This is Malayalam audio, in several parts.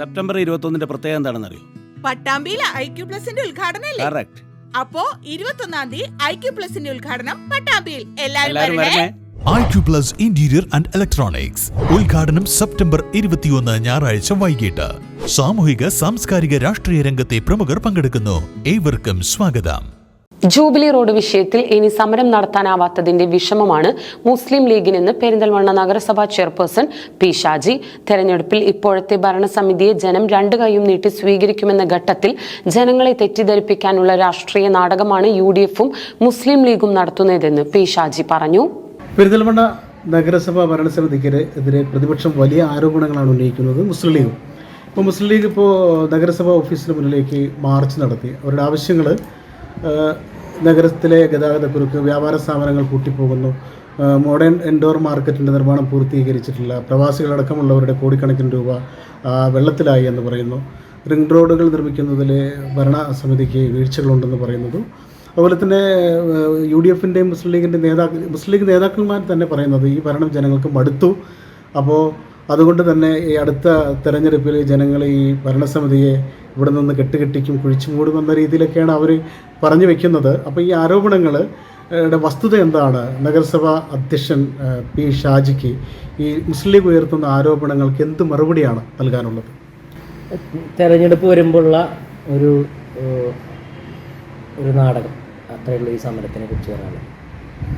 സെപ്റ്റംബർ ഇരുപത്തൊന്നിന്റെ പ്രത്യേകത എന്താണെന്ന് അറിയോ പട്ടാമ്പിയിലെ ഐ ക്യു പ്ലസിന്റെ ഉദ്ഘാടനം കറക്റ്റ് അപ്പോ ഇരുപത്തൊന്നാം തീയതി ഐ ക്യു പ്ലസിന്റെ ഉദ്ഘാടനം പട്ടാമ്പിയിൽ. എല്ലാവരും എല്ലാരും വരണേ. വരണേ. I Q plus interior and electronics ഉദ്ഘാടനം സെപ്റ്റംബർ ഇരുപത്തിയൊന്ന് ഞായറാഴ്ച വൈകിട്ട്. സാമൂഹിക സാംസ്കാരിക രാഷ്ട്രീയ രംഗത്തെ പ്രമുഖർ പങ്കെടുക്കുന്നു. ഏവർക്കും സ്വാഗതം. ജൂബിലി റോഡ് വിഷയത്തിൽ ഇനി സമരം നടത്താനാവാത്തതിന്റെ വിഷമമാണ് മുസ്ലിം ലീഗിനെന്ന് പെരിന്തൽമണ്ണ നഗരസഭാ ചെയർപേഴ്സൺ പി ഷാജി. തെരഞ്ഞെടുപ്പിൽ ഇപ്പോഴത്തെ ഭരണസമിതിയെ ജനം രണ്ടു കൈയും നീട്ടി സ്വീകരിക്കുമെന്ന ഘട്ടത്തിൽ ജനങ്ങളെ തെറ്റിദ്ധരിപ്പിക്കാനുള്ള രാഷ്ട്രീയ നാടകമാണ് യു ഡി എഫും മുസ്ലിം ലീഗും നടത്തുന്നതെന്ന് പി ഷാജി പറഞ്ഞു. പെരിന്തൽമണ്ണ നഗരസഭാ ഭരണസമിതിക്കെതിരെ പ്രതിപക്ഷം വലിയ ആരോപണങ്ങളാണ് ഉന്നയിക്കുന്നത് മുസ്ലിം ലീഗും. ഇപ്പോൾ മുസ്ലിം ലീഗ് ഇപ്പോൾ നഗരസഭാ ഓഫീസിന് മുന്നിലേക്ക് മാർച്ച് നടത്തി. അവരുടെ ആവശ്യങ്ങൾ നഗരത്തിലെ ഗതാഗതക്കുരുക്ക് വ്യാപാര സ്ഥാപനങ്ങൾ കൂട്ടിപ്പോകുന്നു മോഡേൺ ഇൻഡോർ മാർക്കറ്റിന്റെ നിർമ്മാണം പൂർത്തീകരിച്ചിട്ടില്ല. പ്രവാസികളടക്കമുള്ളവരുടെ കോടിക്കണക്കിന് രൂപ വെള്ളത്തിലായി എന്ന് പറയുന്നു. റിംഗ് റോഡുകൾ നിർമ്മിക്കുന്നതിൽ ഭരണസമിതിക്ക് വീഴ്ചകളുണ്ടെന്ന് പറയുന്നതും. അതുപോലെ തന്നെ യു ഡി എഫിന്റെയും മുസ്ലിം ലീഗിന്റെ നേതാക്കൾ മുസ്ലിം ലീഗ് നേതാക്കന്മാർ തന്നെ പറയുന്നത് ഈ ഭരണം ജനങ്ങൾക്ക് മടുത്തു. അപ്പോൾ അതുകൊണ്ട് തന്നെ ഈ അടുത്ത തെരഞ്ഞെടുപ്പിൽ ജനങ്ങൾ ഈ ഭരണസമിതിയെ ഇവിടെ നിന്ന് കെട്ടുകെട്ടിക്കും കുഴിച്ചു എന്ന രീതിയിലൊക്കെയാണ് അവർ പറഞ്ഞു വെക്കുന്നത്. അപ്പോൾ ഈ ആരോപണങ്ങൾ വസ്തുത എന്താണ്? നഗരസഭാ അധ്യക്ഷൻ പി ഷാജിക്ക് ഈ മുസ്ലിം ലീഗ് ഉയർത്തുന്ന ആരോപണങ്ങൾക്ക് എന്ത് മറുപടിയാണ് നൽകാനുള്ളത്? തെരഞ്ഞെടുപ്പ് വരുമ്പോഴുള്ള ഒരു ഒരു നാടകം. അത്രയുള്ള ഈ സമരത്തിനെ കുറിച്ച് പറയാനുള്ളത്.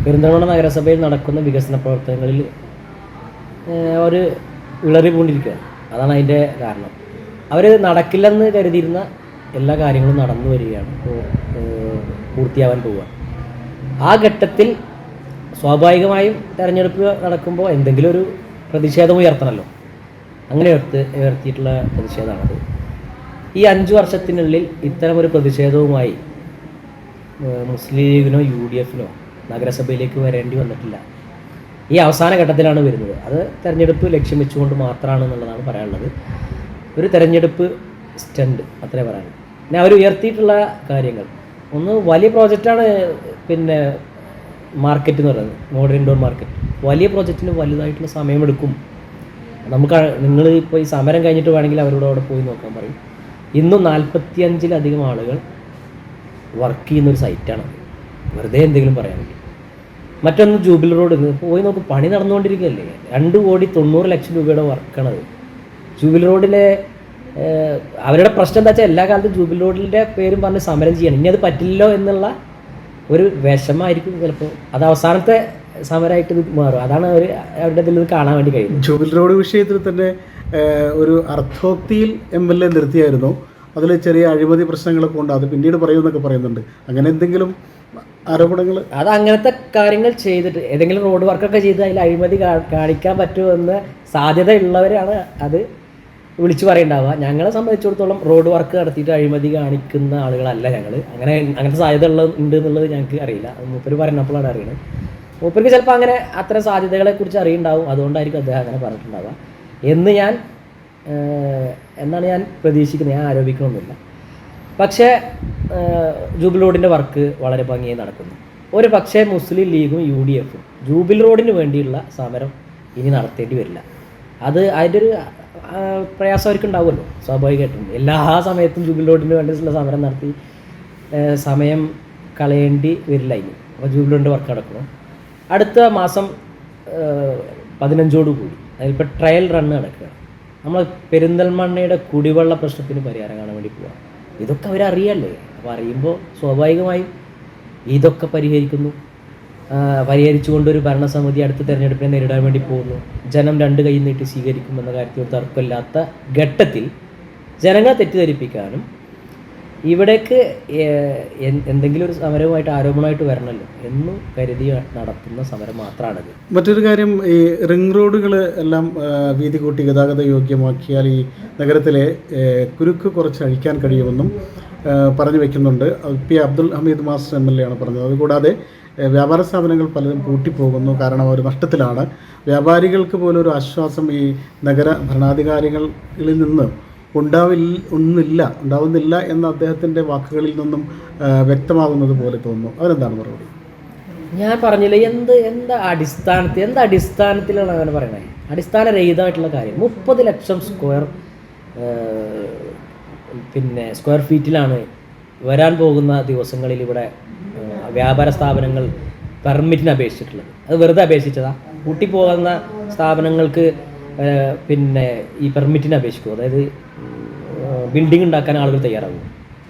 പെരിന്തൽമണ്ണ നഗരസഭയിൽ നടക്കുന്ന വികസന പ്രവർത്തനങ്ങളിൽ ഒരു ഇളറി പൂണ്ടിരിക്കുകയാണ് അതാണ് അതിന്റെ കാരണം. അവർ നടക്കില്ലെന്ന് കരുതിയിരുന്ന എല്ലാ കാര്യങ്ങളും നടന്നു വരികയാണ്. പൂർത്തിയാവാൻ പോവുക. ആ ഘട്ടത്തിൽ സ്വാഭാവികമായും തെരഞ്ഞെടുപ്പ് നടക്കുമ്പോൾ എന്തെങ്കിലും ഒരു പ്രതിഷേധം ഉയർത്തണമല്ലോ അങ്ങനെ ഉയർത്ത് ഉയർത്തിയിട്ടുള്ള പ്രതിഷേധമാണത്. ഈ അഞ്ച് വർഷത്തിനുള്ളിൽ ഇത്തരം ഒരു പ്രതിഷേധവുമായി മുസ്ലിം ലീഗിനോ യു ഡി എഫിനോ നഗരസഭയിലേക്ക് വരേണ്ടി വന്നിട്ടില്ല. ഈ അവസാന ഘട്ടത്തിലാണ് വരുന്നത്. അത് തെരഞ്ഞെടുപ്പ് ലക്ഷ്യം വെച്ചുകൊണ്ട് മാത്രമാണ് എന്നുള്ളതാണ് പറയാനുള്ളത്. ഒരു തെരഞ്ഞെടുപ്പ് സ്റ്റണ്ട് അത്രേ പറയാനുള്ളൂ. പിന്നെ അവർ ഉയർത്തിയിട്ടുള്ള കാര്യങ്ങൾ. ഒന്ന് വലിയ പ്രോജക്റ്റാണ് പിന്നെ മാർക്കറ്റ് എന്ന് പറയുന്നത് മോഡേൺ ഇൻഡോർ മാർക്കറ്റ് വലിയ പ്രോജക്റ്റിന് വലുതായിട്ടുള്ള സമയമെടുക്കും നമുക്ക് നിങ്ങൾ ഇപ്പോൾ ഈ സമരം കഴിഞ്ഞിട്ട് വേണമെങ്കിൽ അവരോട് അവിടെ പോയി നോക്കാൻ പറയും. ഇന്നും നാൽപ്പത്തിയഞ്ചിലധികം ആളുകൾ വർക്ക് ചെയ്യുന്ന ഒരു സൈറ്റാണ് വെറുതെ എന്തെങ്കിലും പറയാൻ മറ്റൊന്ന് ജൂബിലി റോഡ് പോയി നോക്കും പണി നടന്നുകൊണ്ടിരിക്കുകയല്ലേ? രണ്ട് കോടി തൊണ്ണൂറ് ലക്ഷം രൂപയുടെ വർക്കാണത് ജൂബിലി റോഡിലെ അവരുടെ പ്രശ്നം എന്താ വെച്ചാൽ എല്ലാ കാലത്തും ജൂബിലി റോഡിന്റെ പേരും പറഞ്ഞ് സമരം ചെയ്യണം. ഇനി അത് പറ്റില്ലല്ലോ എന്നുള്ള ഒരു വിഷമായിരിക്കും ചിലപ്പോൾ അത് അവസാനത്തെ സമരമായിട്ട് ഇത് മാറും. അതാണ് അവർ അവരുടെ ഇതിൽ കാണാൻ വേണ്ടി കഴിയുന്നത്. ജൂബിൽ റോഡ് വിഷയത്തിൽ തന്നെ ഒരു അർത്ഥോക്തിയിൽ എം എൽ എ നിർത്തിയായിരുന്നു. അതിൽ ചെറിയ അഴിമതി പ്രശ്നങ്ങളൊക്കെ ഉണ്ട്. അത് പിന്നീട് പറയുമെന്നൊക്കെ പറയുന്നുണ്ട്. അങ്ങനെ എന്തെങ്കിലും ആരോപണങ്ങൾ? അത് അങ്ങനത്തെ കാര്യങ്ങൾ ചെയ്തിട്ട് ഏതെങ്കിലും റോഡ് വർക്കൊക്കെ ചെയ്ത് അതിൽ അഴിമതി കാണിക്കാൻ പറ്റുമെന്ന് സാധ്യത ഉള്ളവരാണ് അത് വിളിച്ചു പറയണ്ടാവുക. ഞങ്ങളെ സംബന്ധിച്ചിടത്തോളം റോഡ് വർക്ക് നടത്തിയിട്ട് അഴിമതി കാണിക്കുന്ന ആളുകളല്ല ഞങ്ങൾ അങ്ങനെ അങ്ങനത്തെ സാധ്യത ഉള്ളത് ഉണ്ട് എന്നുള്ളത് ഞങ്ങൾക്ക് അറിയില്ല മൂപ്പർ പറഞ്ഞപ്പോഴാണ് അറിയുന്നത് മൂപ്പർക്ക് ചിലപ്പോൾ അങ്ങനെ അത്ര സാധ്യതകളെ കുറിച്ച് അറിയുണ്ടാവും. അതുകൊണ്ടായിരിക്കും അദ്ദേഹം അങ്ങനെ പറഞ്ഞിട്ടുണ്ടാവുക. എന്ന് ഞാൻ എന്നാണ് ഞാൻ പ്രതീക്ഷിക്കുന്നത്. ഞാൻ ആരോപിക്കണമെന്നില്ല പക്ഷേ ജൂബിൽ റോഡിന്റെ വർക്ക് വളരെ ഭംഗിയായി നടക്കുന്നു. ഒരു പക്ഷേ മുസ്ലിം ലീഗും യു ഡി എഫും ജൂബിൽ റോഡിന് വേണ്ടിയുള്ള സമരം ഇനി നടത്തേണ്ടി വരില്ല. അത് അതിന്റെ ഒരു പ്രയാസം അവർക്ക് ഉണ്ടാവുമല്ലോ സ്വാഭാവികമായിട്ടും. എല്ലാ സമയത്തും ജൂബിലി റോഡിന് വേണ്ടിയിട്ടുള്ള സമരം നടത്തി സമയം കളയേണ്ടി വരില്ല ഇനി. അപ്പോൾ ജൂബിൽ റോഡിന്റെ വർക്ക് നടക്കണം. അടുത്ത മാസം പതിനഞ്ചോട് കൂടി. അതിലിപ്പോൾ ട്രയൽ റണ്ണ് നടക്കുക. നമ്മൾ പെരിന്തൽമണ്ണയുടെ കുടിവെള്ള പ്രശ്നത്തിന് പരിഹാരം കാണാൻ വേണ്ടി പോവാം. ഇതൊക്കെ അവരറിയല്ലേ? അപ്പോൾ അറിയുമ്പോൾ സ്വാഭാവികമായും ഇതൊക്കെ പരിഹരിക്കുന്നു. പരിഹരിച്ചുകൊണ്ട് ഒരു ഭരണസമിതി അടുത്ത തെരഞ്ഞെടുപ്പിനെ നേരിടാൻ വേണ്ടി പോകുന്നു. ജനം രണ്ട് കൈ നീട്ടി സ്വീകരിക്കുമെന്ന കാര്യത്തിൽ തർക്കമില്ലാത്ത ഘട്ടത്തിൽ ജനങ്ങളെ തെറ്റിദ്ധരിപ്പിക്കാനും ഇവിടേക്ക് എന്തെങ്കിലും ഒരു സമരവുമായിട്ട് ആരോപണമായിട്ട് വരണമല്ലോ എന്നും കരുതി നടത്തുന്ന സമരം മാത്രമാണിത് മറ്റൊരു കാര്യം ഈ റിംഗ് റോഡുകൾ എല്ലാം വീതി കൂട്ടി ഗതാഗത യോഗ്യമാക്കിയാൽ ഈ നഗരത്തിലെ കുരുക്ക് കുറച്ച് അഴിക്കാൻ കഴിയുമെന്നും പറഞ്ഞു വെക്കുന്നുണ്ട്. P Abdul Hameed master M L A ആണ് പറഞ്ഞത്. അതുകൂടാതെ വ്യാപാര സ്ഥാപനങ്ങൾ പലരും പൂട്ടിപ്പോകുന്നു. കാരണം അവർ നഷ്ടത്തിലാണ്. വ്യാപാരികൾക്ക് പോലും ഒരു ആശ്വാസം ഈ നഗര ഭരണാധികാരികളിൽ നിന്ന് ഉണ്ടാവില്ല ഒന്നില്ല ഉണ്ടാവുന്നില്ല എന്ന അദ്ദേഹത്തിന്റെ വാക്കുകളിൽ നിന്നും വ്യക്തമാകുന്നത് പോലെ തോന്നുന്നു. അവരെന്താണ് മറുപടി? ഞാൻ പറഞ്ഞില്ല എന്ത് എന്താ അടിസ്ഥാനത്തിൽ എന്ത് അടിസ്ഥാനത്തിലാണ് അങ്ങനെ പറയുന്നത് അടിസ്ഥാനരഹിതമായിട്ടുള്ള കാര്യം. മുപ്പത് ലക്ഷം സ്ക്വയർ പിന്നെ സ്ക്വയർ ഫീറ്റിലാണ് വരാൻ പോകുന്ന ദിവസങ്ങളിൽ ഇവിടെ വ്യാപാര സ്ഥാപനങ്ങൾ പെർമിറ്റിന് അപേക്ഷിച്ചിട്ടുള്ളത്. അത് വെറുതെ അപേക്ഷിച്ചതാ. പൂട്ടിപ്പോകുന്ന സ്ഥാപനങ്ങൾക്ക് ഏഹ്, പിന്നെ ഈ പെർമിറ്റിന് അപേക്ഷിക്കും. അതായത് ബിൽഡിംഗ് ഉണ്ടാക്കാൻ ആളുകൾ തയ്യാറാകും.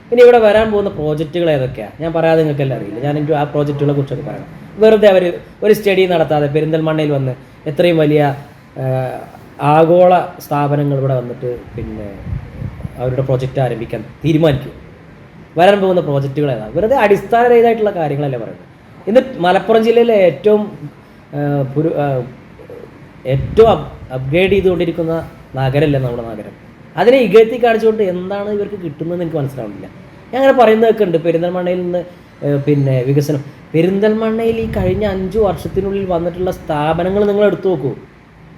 പിന്നെ ഇവിടെ വരാൻ പോകുന്ന പ്രോജക്റ്റുകൾ ഏതൊക്കെയാണ് ഞാൻ പറയാതെ നിങ്ങൾക്ക് എല്ലാം അറിയില്ല. ഞാൻ എനിക്ക് ആ പ്രോജക്റ്റുകളെ കുറിച്ചൊക്കെ പറയാം. വെറുതെ അവർ ഒരു സ്റ്റഡി നടത്താതെ പെരിന്തൽമണ്ണയിൽ വന്ന് എത്രയും വലിയ ആഗോള സ്ഥാപനങ്ങൾ ഇവിടെ വന്നിട്ട് പിന്നെ അവരുടെ പ്രോജക്റ്റ് ആരംഭിക്കാൻ തീരുമാനിക്കും. വരാൻ പോകുന്ന പ്രോജക്റ്റുകൾ ഏതാണ് വെറുതെ അടിസ്ഥാനരഹിതമായിട്ടുള്ള കാര്യങ്ങളല്ലേ പറയുന്നത്. ഇന്ന് മലപ്പുറം ജില്ലയിലെ ഏറ്റവും ഏറ്റവും അപ് അപ്ഗ്രേഡ് ചെയ്തുകൊണ്ടിരിക്കുന്ന നഗരമല്ലേ നമ്മുടെ നഗരം. അതിനെ ഇകഴ്ത്തി കാണിച്ചുകൊണ്ട് എന്താണ് ഇവർക്ക് കിട്ടുന്നതെന്ന് എനിക്ക് മനസ്സിലാവുന്നില്ല. ഞാൻ അങ്ങനെ പറയുന്നതൊക്കെ ഉണ്ട്. പെരിന്തൽമണ്ണയിൽ നിന്ന് പിന്നെ വികസനം. പെരിന്തൽമണ്ണയിൽ ഈ കഴിഞ്ഞ അഞ്ച് വർഷത്തിനുള്ളിൽ വന്നിട്ടുള്ള സ്ഥാപനങ്ങൾ നിങ്ങൾ എടുത്തു നോക്കൂ.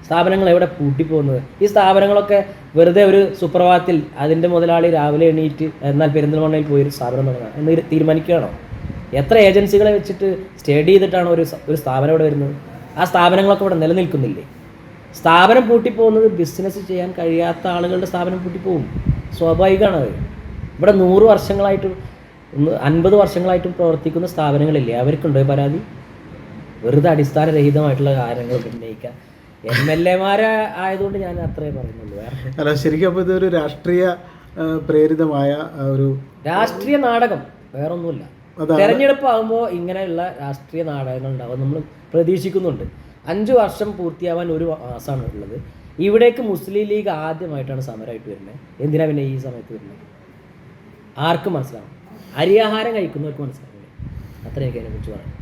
സ്ഥാപനങ്ങൾ എവിടെ പൂട്ടിപ്പോകുന്നത്? ഈ സ്ഥാപനങ്ങളൊക്കെ വെറുതെ ഒരു സുപ്രഭാതത്തിൽ അതിന്റെ മുതലാളി രാവിലെ എണീറ്റ് എന്നാൽ പെരിന്തൽമണ്ണയിൽ പോയി ഒരു സ്ഥാപനം തുടങ്ങുക എന്ന് തീരുമാനിക്കുകയാണോ? എത്ര ഏജൻസികളെ വെച്ചിട്ട് സ്റ്റഡി ചെയ്തിട്ടാണ് ഒരു ഒരു സ്ഥാപനം ഇവിടെ വരുന്നത്? ആ സ്ഥാപനങ്ങളൊക്കെ ഇവിടെ നിലനിൽക്കുന്നില്ലേ? സ്ഥാപനം പൂട്ടിപ്പോകുന്നത് ബിസിനസ് ചെയ്യാൻ കഴിയാത്ത ആളുകളുടെ സ്ഥാപനം പൂട്ടിപ്പോകും. സ്വാഭാവികമാണ് അത്. ഇവിടെ നൂറ് വർഷങ്ങളായിട്ടും അൻപത് വർഷങ്ങളായിട്ടും പ്രവർത്തിക്കുന്ന സ്ഥാപനങ്ങളില്ലേ? അവർക്കുണ്ടോ പരാതി? വെറുതെ അടിസ്ഥാനരഹിതമായിട്ടുള്ള കാര്യങ്ങൾ ഉന്നയിക്കുക എം എൽ എമാരെ ആയതുകൊണ്ട് ഞാൻ അത്രേ പറയുന്നുള്ളൂ അല്ല ശരിക്കും അപ്പോൾ ഇതൊരു രാഷ്ട്രീയ പ്രേരിതമായ ഒരു രാഷ്ട്രീയ നാടകം വേറൊന്നുമില്ല. തെരഞ്ഞെടുപ്പ് ആകുമ്പോൾ ഇങ്ങനെയുള്ള രാഷ്ട്രീയ നാടകങ്ങൾ ഉണ്ടാവും നമ്മൾ പ്രതീക്ഷിക്കുന്നുണ്ട്. അഞ്ച് വർഷം പൂർത്തിയാവാൻ ഒരു മാസമാണ് ഉള്ളത്. ഇവിടേക്ക് മുസ്ലിം ലീഗ് ആദ്യമായിട്ടാണ് സമരമായിട്ട് വരുന്നത്. എന്തിനാ പിന്നെ ഈ സമയത്ത് വരുന്നത്? ആർക്കും മനസ്സിലാവും. അരിയാഹാരം കഴിക്കുന്നവർക്ക് മനസ്സിലാവില്ല? അത്ര എനിക്ക് അതിനെക്കുറിച്ച് പറയാം